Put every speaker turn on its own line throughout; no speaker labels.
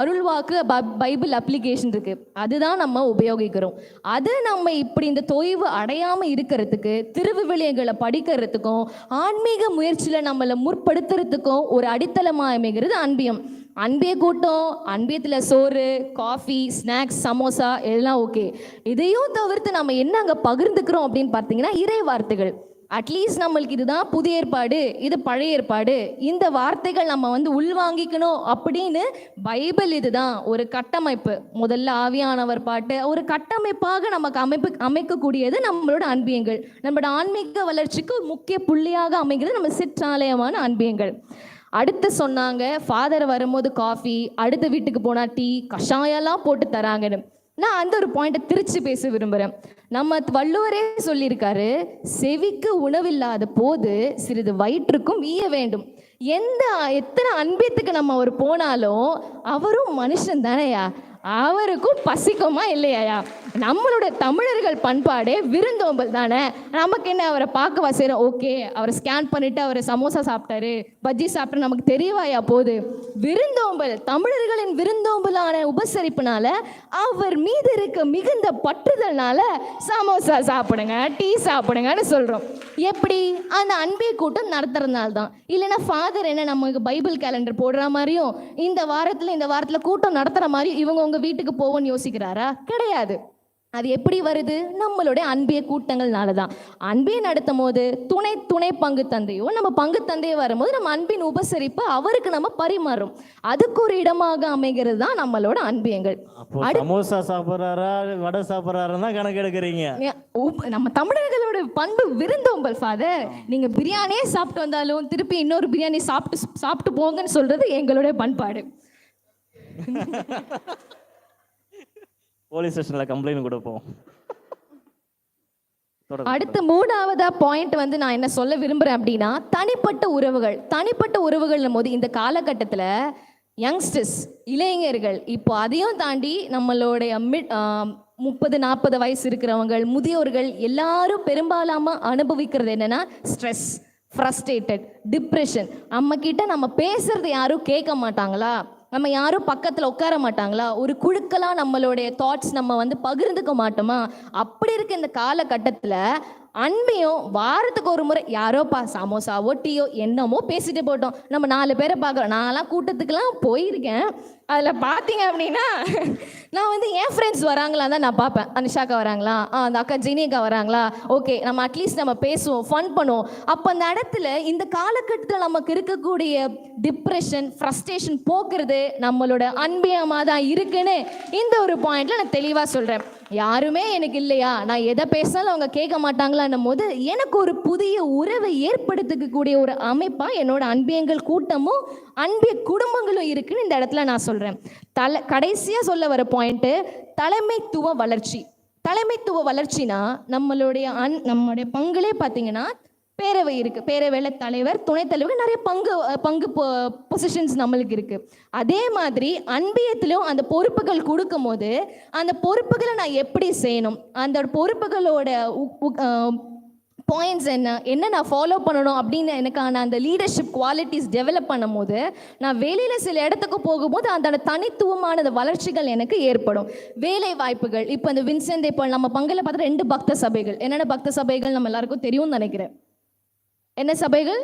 அருள்வாக்கு Bible application இருக்கு. அதுதான் நம்ம உபயோகிக்கிறோம். அது நம்ம இப்படி இந்த தொய்வு அடையாம இருக்கிறதுக்கு திருவிவிலியங்களை படிக்கிறதுக்கும் ஆன்மீக முயற்சியில நம்மளை முற்படுத்துறதுக்கும் ஒரு அடித்தளமாக அமைகிறது அன்பியம். அன்பிய கூட்டம் அன்பியத்தில் சோறு காஃபி ஸ்நாக்ஸ் சமோசா எல்லாம் ஓகே இதையும் தவிர்த்து நம்ம என்ன அங்கே பகிர்ந்துக்கிறோம் அப்படின்னு பார்த்தீங்கன்னா இறை வார்த்தைகள் அட்லீஸ்ட் நம்மளுக்கு இதுதான் புதிய ஏற்பாடு இது பழைய ஏற்பாடு. இந்த வார்த்தைகள் நம்ம வந்து உள்வாங்கிக்கணும் அப்படின்னு பைபிள் இதுதான் ஒரு கட்டமைப்பு. முதல்ல ஆவியானவர் பாட்டு ஒரு கட்டமைப்பாக நமக்கு அமைப்பு அமைக்கக்கூடியது நம்மளோட அன்பியங்கள். நம்மளோட ஆன்மீக வளர்ச்சிக்கு முக்கிய புள்ளியாக அமைகிறது நம்ம சிற்றாலயமான அன்பியங்கள். அடுத்து சொன்னாங்க ஃபாதர் வரும்போது காஃபி அடுத்த வீட்டுக்கு போனால் டீ கஷாயம்லாம் போட்டு தராங்கன்னு. நான் அந்த ஒரு பாயிண்ட்டை திருச்சி பேச விரும்புகிறேன் நம்ம வள்ளுவரே சொல்லியிருக்காரு செவிக்கு உணவில்லாத போது சிறிது வயிற்றுக்கும் ஈய வேண்டும். எந்த எத்தனை அன்பியத்துக்கு நம்ம அவர் போனாலும் அவரும் மனுஷன் தானேயா? அவருக்கும் பசிக்குமா இல்லையாயா? நம்மளோட தமிழர்கள் பண்பாடே விருந்தோம்பல் தானே? நமக்கு என்ன அவரை பார்க்க வசைறோம் ஓகே அவரை ஸ்கேன் பண்ணிட்டு அவர் சமோசா சாப்பிட்டாரு பஜ்ஜி சாப்பிட்டு நமக்கு தெரியவாயா போகுது விருந்தோம்பல் தமிழர்களின் விருந்தோம்பலான உபசரிப்புனால அவர் மீது இருக்க மிகுந்த பற்றுதல்னால சமோசா சாப்பிடுங்க டீ சாப்பிடுங்கன்னு சொல்றோம். எப்படி? அந்த அன்பே கூட்டம் நடத்துறதுனால தான். இல்லைன்னா ஃபாதர் என்ன நமக்கு பைபிள் கேலண்டர் போடுற மாதிரியும் இந்த வாரத்தில் இந்த வாரத்தில் கூட்டம் நடத்துகிற மாதிரியும் இவங்க உங்கள் வீட்டுக்கு போவோன்னு யோசிக்கிறாரா? கிடையாது. அது எப்படி வருது? நம்மளுடைய அன்பிய கூட்டங்கள்னால தான் அன்பிய நடத்தும் போது துணை துணை பங்கு தந்தையோ நம்ம பங்கு தந்தையோ வரும்போது நம்ம அன்பின் உபசரிப்பு அவருக்கு நம்ம பரிமாறும். அதுக்கு ஒரு இடமாக அமைகிறது தான் நம்மளோட அன்பியங்கள்
சமோசா சாப்பிட்றாரா வடை சாப்பிட்றாருன்னு கணக்கு எடுக்கிறீங்க.
நம்ம தமிழர்களோட பண்பு விருந்தோம்பல் ஃபாதர் நீங்க பிரியாணியே சாப்பிட்டு வந்தாலும் திருப்பி இன்னொரு பிரியாணி சாப்பிட்டு சாப்பிட்டு போங்கன்னு சொல்றது எங்களுடைய பண்பாடு.
போலீஸ் ஸ்டேஷனில் கம்ப்ளைண்ட் கொடுப்போம். அடுத்த
அடுத்து மூணாவதா பாயிண்ட் வந்து நான் என்ன சொல்ல விரும்புறேன் அப்படின்னா தனிப்பட்ட உறவுகள். தனிப்பட்ட உறவுகள்னும் போது இந்த காலகட்டத்தில் யங்ஸ்டர்ஸ் இளைஞர்கள் இப்போ அதையும் தாண்டி நம்மளுடைய மிட் முப்பது நாற்பது வயசு இருக்கிறவங்கள் முதியோர்கள் எல்லாரும் பெரும்பாலாம அனுபவிக்கிறது என்னன்னா ஸ்ட்ரெஸ் ஃப்ரஸ்ட்ரேட்டட் டிப்ரெஷன் நம்ம கிட்ட நம்ம பேசுறது யாரும் கேட்க மாட்டாங்களா? நம்ம யாரும் பக்கத்தில் உட்கார மாட்டாங்களா? ஒரு குழுக்களாக நம்மளுடைய தாட்ஸ் நம்ம வந்து பகிர்ந்துக்க மாட்டோமா? அப்படி இருக்க இந்த காலகட்டத்தில் அன்பையும் வாரத்துக்கு ஒரு முறை யாரோப்பா சமோசாவோ டீயோ என்னமோ பேசிட்டு போட்டோம் நம்ம நாலு பேரை பார்க்குறோம். நான்லாம் கூட்டத்துக்குலாம் போயிருக்கேன். அதில் பார்த்தீங்க அப்படின்னா நான் வந்து என் ஃப்ரெண்ட்ஸ் வராங்களா தான் நான் பார்ப்பேன். அனிஷாக்கா வராங்களா? அந்த அக்கா ஜெனியக்கா வராங்களா? ஓகே நம்ம அட்லீஸ்ட் நம்ம பேசுவோம் ஃபன் பண்ணுவோம். அப்போ அந்த இடத்துல இந்த காலகட்டத்தில் நமக்கு இருக்கக்கூடிய டிப்ரெஷன் ஃப்ரஸ்ட்ரேஷன் போக்குறது நம்மளோட அன்பியமாக தான் இருக்குன்னு இந்த ஒரு பாயிண்டில் நான் தெளிவாக சொல்கிறேன் யாருமே எனக்கு இல்லையா? நான் எதை பேசினாலும் அவங்க கேட்க மாட்டாங்களான்னும் போது எனக்கு ஒரு புதிய உறவை ஏற்படுத்திக்கக்கூடிய ஒரு அமைப்பாக என்னோட அன்பியங்கள் கூட்டமும் அன்பிய குடும்பங்களும் இருக்குன்னு இந்த இடத்துல நான் சொல்கிறேன் தலை கடைசியாக சொல்ல வர பாயிண்ட்டு தலைமைத்துவ வளர்ச்சி. தலைமைத்துவ வளர்ச்சினா நம்மளுடைய அன் நம்மளுடைய பங்களே பார்த்தீங்கன்னா பேரவை இருக்குது பேரவையில் தலைவர் துணைத் தலைவர் நிறைய பங்கு பங்கு பொசிஷன்ஸ் நம்மளுக்கு இருக்குது அதே மாதிரி அன்பியத்திலும் அந்த பொறுப்புகள் கொடுக்கும் போது அந்த பொறுப்புகளை நான் எப்படி செய்யணும்? அந்த பொறுப்புகளோட பாயிண்ட்ஸ் என்ன? என்ன நான் ஃபாலோ பண்ணணும் அப்படின்னு எனக்கான அந்த லீடர்ஷிப் குவாலிட்டிஸ் டெவலப் பண்ணும்போது நான் வேலையில் சில இடத்துக்கு போகும்போது அந்த தனித்துவமான அந்த வளர்ச்சிகள் எனக்கு ஏற்படும். வேலை வாய்ப்புகள். இப்போ இந்த வின்சென்ட் இப்போ நம்ம பங்கில் பார்த்தா ரெண்டு பக்த சபைகள். என்னென்ன பக்த சபைகள் நம்ம எல்லாருக்கும் தெரியும்னு நினைக்கிறேன். என்ன சபைகள்?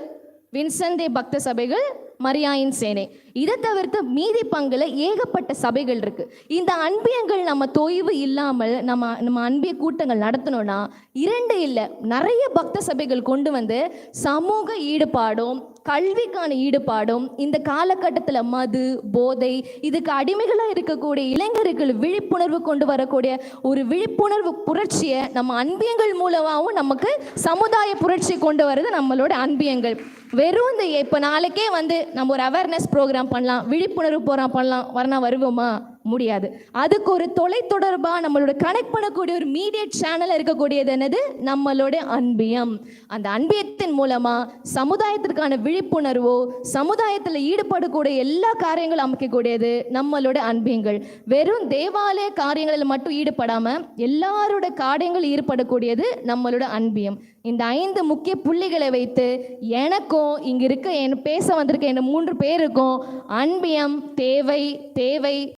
வின்சந்தே பக்த சபைகள் மரியாயின் சேனை. இதை தவிர்த்து மீதி பங்குல ஏகப்பட்ட சபைகள் இருக்கு. இந்த அன்பியங்கள் நம்ம தொய்வு இல்லாமல் நம்ம நம்ம அன்பிய கூட்டங்கள் நடத்தணும்னா இரண்டு இல்லை நிறைய பக்த சபைகள் கொண்டு வந்து சமூக ஈடுபாடும் கல்விக்கான ஈடுபாடும் இந்த காலகட்டத்தில் மது போதை இதுக்கு அடிமைகளாக இருக்கக்கூடிய இளைஞர்கள் விழிப்புணர்வு கொண்டு வரக்கூடிய ஒரு விழிப்புணர்வு புரட்சியை நம்ம அன்பியங்கள் மூலமாகவும் நமக்கு சமுதாய புரட்சி கொண்டு வர்றது நம்மளோட அன்பியங்கள். வெறும் இந்த இப்போ நாளைக்கே வந்து நம்ம ஒரு அவேர்னஸ் ப்ரோக்ராம் பண்ணலாம் விழிப்புணர்வு ப்ரோக்ராம் பண்ணலாம் வரனா வருவோமா? முடியாது. அதுக்கு ஒரு தொலைத்தொடர்பாக நம்மளோட கனெக்ட் பண்ணக்கூடிய ஒரு மீடியட் சேனல் இருக்கக்கூடியது என்னது? நம்மளோட அன்பியம். அந்த அன்பியத்தின் மூலமாக சமுதாயத்திற்கான விழிப்புணர்வோ சமுதாயத்தில் ஈடுபடக்கூடிய எல்லா காரியங்களும் அமைக்கக்கூடியது நம்மளோட அன்பியங்கள். வெறும் தேவாலய காரியங்களில் மட்டும் ஈடுபடாமல் எல்லாரோட காரியங்கள் ஈடுபடக்கூடியது நம்மளோட அன்பியம். இந்த ஐந்து முக்கிய புள்ளிகளை வைத்து எனக்கும் இங்கே இருக்க என் பேச வந்திருக்க என் மூன்று பேருக்கும் அன்பியம் தேவை தேவை